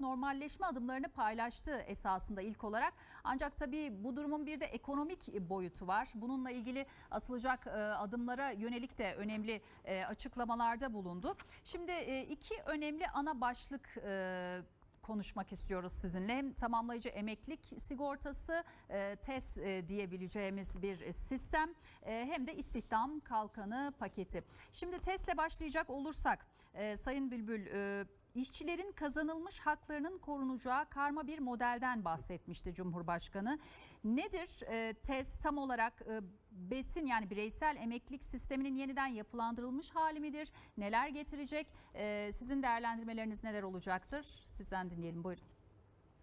normalleşme adımlarını paylaştı esasında ilk olarak. Ancak tabii bu durumun bir de ekonomik boyutu var. Bununla ilgili atılacak e, adımlara yönelik de önemli e, açıklamalarda bulundu. Şimdi e, iki önemli ana başlık konuşmak istiyoruz sizinle. Hem tamamlayıcı emeklilik sigortası, e, TES diyebileceğimiz bir sistem hem de istihdam kalkanı paketi. Şimdi TES'le başlayacak olursak Sayın Bülbül işçilerin kazanılmış haklarının korunacağı karma bir modelden bahsetmişti Cumhurbaşkanı. Nedir e, TES tam olarak e, besin yani bireysel emeklilik sisteminin yeniden yapılandırılmış hali midir? Neler getirecek? E, sizin değerlendirmeleriniz neler olacaktır? Sizden dinleyelim buyurun.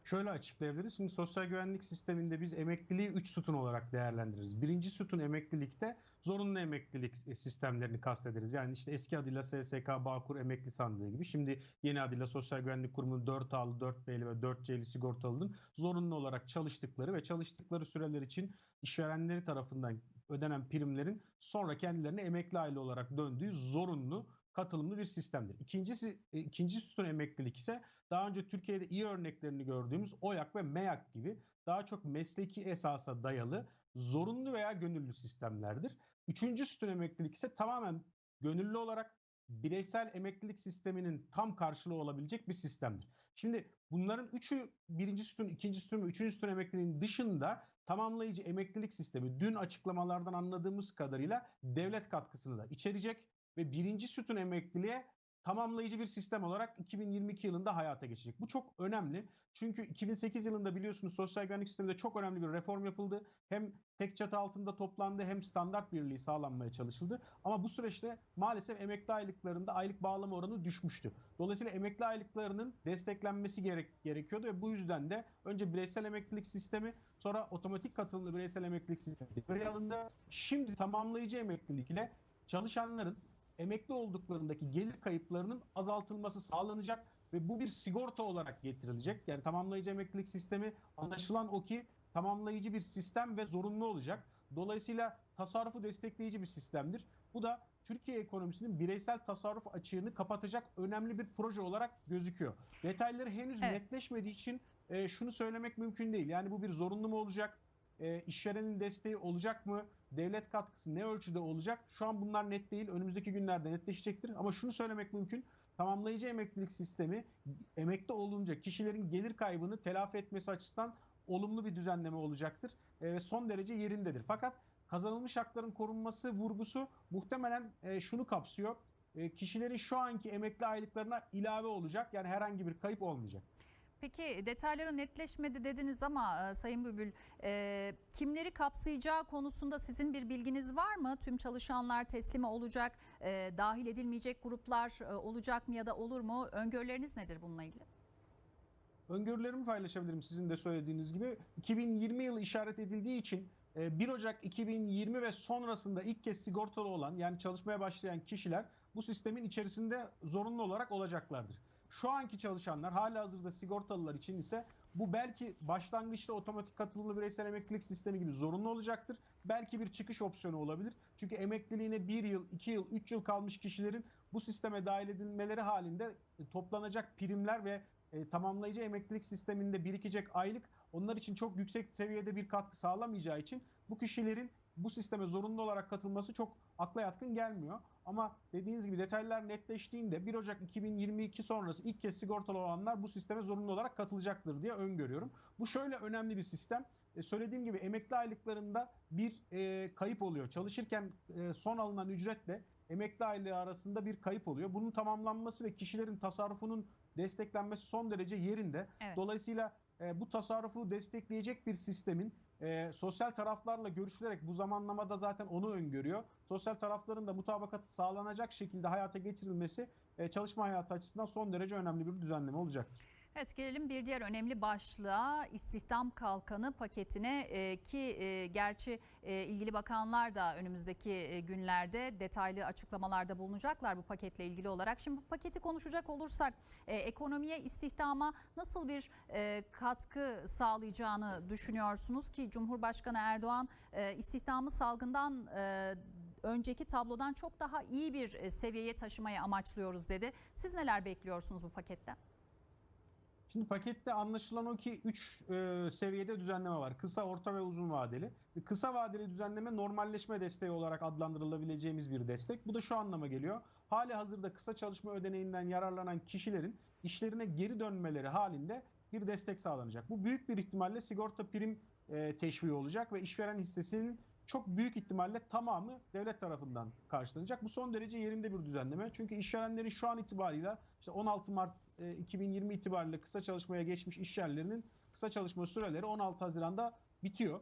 Şöyle açıklayabiliriz. Şimdi sosyal güvenlik sisteminde biz emekliliği 3 sütun olarak değerlendiririz. Birinci sütun emeklilikte zorunlu emeklilik sistemlerini kastederiz. Yani işte eski adıyla SSK, Bağkur Emekli Sandığı gibi. Şimdi yeni adıyla Sosyal Güvenlik Kurumu'nun 4A'lı, 4B'li ve 4C'li sigortalının zorunlu olarak çalıştıkları ve çalıştıkları süreler için işverenleri tarafından ödenen primlerin sonra kendilerine emekli aile olarak döndüğü zorunlu katılımlı bir sistemdir. İkincisi, e, ikinci sütun emeklilik ise daha önce Türkiye'de iyi örneklerini gördüğümüz OYAK ve MEYAK gibi daha çok mesleki esasa dayalı zorunlu veya gönüllü sistemlerdir. Üçüncü sütun emeklilik ise tamamen gönüllü olarak bireysel emeklilik sisteminin tam karşılığı olabilecek bir sistemdir. Şimdi bunların üçü birinci sütun, ikinci sütun ve üçüncü sütun emekliliğinin dışında tamamlayıcı emeklilik sistemi dün açıklamalardan anladığımız kadarıyla devlet katkısını da içerecek ve birinci sütun emekliliğe tamamlayıcı bir sistem olarak 2022 yılında hayata geçecek. Bu çok önemli. Çünkü 2008 yılında biliyorsunuz sosyal güvenlik sisteminde çok önemli bir reform yapıldı. Hem tek çatı altında toplandı hem standart birliği sağlanmaya çalışıldı. Ama bu süreçte maalesef emekli aylıklarında aylık bağlama oranı düşmüştü. Dolayısıyla emekli aylıklarının desteklenmesi gerek, gerekiyordu ve bu yüzden de önce bireysel emeklilik sistemi sonra otomatik katılımlı bireysel emeklilik sistemi devreye alındı. Şimdi tamamlayıcı emeklilik ile çalışanların emekli olduklarındaki gelir kayıplarının azaltılması sağlanacak ve bu bir sigorta olarak getirilecek. Yani tamamlayıcı emeklilik sistemi anlaşılan o ki tamamlayıcı bir sistem ve zorunlu olacak. Dolayısıyla tasarrufu destekleyici bir sistemdir. Bu da Türkiye ekonomisinin bireysel tasarruf açığını kapatacak önemli bir proje olarak gözüküyor. Detayları henüz Evet. netleşmediği için e, şunu söylemek mümkün değil. Yani bu bir zorunlu mu olacak? E, işverenin desteği olacak mı? Devlet katkısı ne ölçüde olacak? Şu an bunlar net değil. Önümüzdeki günlerde netleşecektir. Ama şunu söylemek mümkün. Tamamlayıcı emeklilik sistemi emekli olunca kişilerin gelir kaybını telafi etmesi açısından olumlu bir düzenleme olacaktır. E, Ve son derece yerindedir. Fakat kazanılmış hakların korunması vurgusu muhtemelen e, şunu kapsıyor. E, Kişilerin şu anki emekli aylıklarına ilave olacak. Yani herhangi bir kayıp olmayacak. Peki detayları netleşmedi dediniz ama e, Sayın Bülbül e, kimleri kapsayacağı konusunda sizin bir bilginiz var mı? Tüm çalışanlar teslimi olacak, e, dahil edilmeyecek gruplar e, olacak mı ya da olur mu? Öngörüleriniz nedir bununla ilgili? Öngörülerimi paylaşabilirim sizin de söylediğiniz gibi. 2020 yılı işaret edildiği için e, 1 Ocak 2020 ve sonrasında ilk kez sigortalı olan yani çalışmaya başlayan kişiler bu sistemin içerisinde zorunlu olarak olacaklardır. Şu anki çalışanlar hala hazırda sigortalılar için ise bu belki başlangıçta otomatik katılımlı bireysel emeklilik sistemi gibi zorunlu olacaktır. Belki bir çıkış opsiyonu olabilir. Çünkü emekliliğine 1 yıl, 2 yıl, 3 yıl kalmış kişilerin bu sisteme dahil edilmeleri halinde e, toplanacak primler ve e, tamamlayıcı emeklilik sisteminde birikecek aylık onlar için çok yüksek seviyede bir katkı sağlamayacağı için bu kişilerin bu sisteme zorunlu olarak katılması çok akla yatkın gelmiyor. Ama dediğiniz gibi detaylar netleştiğinde 1 Ocak 2022 sonrası ilk kez sigortalı olanlar bu sisteme zorunlu olarak katılacaktır diye öngörüyorum. Bu şöyle önemli bir sistem. E, söylediğim gibi emekli aylıklarında bir e, kayıp oluyor. Çalışırken e, son alınan ücretle emekli aylığı arasında bir kayıp oluyor. Bunun tamamlanması ve kişilerin tasarrufunun desteklenmesi son derece yerinde. Evet. Dolayısıyla e, bu tasarrufu destekleyecek bir sistemin e, sosyal taraflarla görüşülerek bu zamanlamada zaten onu öngörüyor. Sosyal tarafların da mutabakatı sağlanacak şekilde hayata geçirilmesi e, çalışma hayatı açısından son derece önemli bir düzenleme olacaktır. Evet gelelim bir diğer önemli başlığa istihdam kalkanı paketine e, ki e, gerçi e, ilgili bakanlar da önümüzdeki e, günlerde detaylı açıklamalarda bulunacaklar bu paketle ilgili olarak. Şimdi bu paketi konuşacak olursak e, ekonomiye istihdama nasıl bir e, katkı sağlayacağını düşünüyorsunuz ki Cumhurbaşkanı Erdoğan e, istihdamı salgından e, önceki tablodan çok daha iyi bir e, seviyeye taşımayı amaçlıyoruz dedi. Siz neler bekliyorsunuz bu paketten? Şimdi pakette anlaşılan o ki 3 seviyede düzenleme var. Kısa, orta ve uzun vadeli. Kısa vadeli düzenleme normalleşme desteği olarak adlandırılabileceğimiz bir destek. Bu da şu anlama geliyor. Hali hazırda kısa çalışma ödeneğinden yararlanan kişilerin işlerine geri dönmeleri halinde bir destek sağlanacak. Bu büyük bir ihtimalle sigorta prim e, teşviği olacak ve işveren hissesinin çok büyük ihtimalle tamamı devlet tarafından karşılanacak. Bu son derece yerinde bir düzenleme. Çünkü işverenlerin şu an itibarıyla işte 16 Mart e, 2020 itibariyle kısa çalışmaya geçmiş iş yerlerinin kısa çalışma süreleri 16 Haziran'da bitiyor.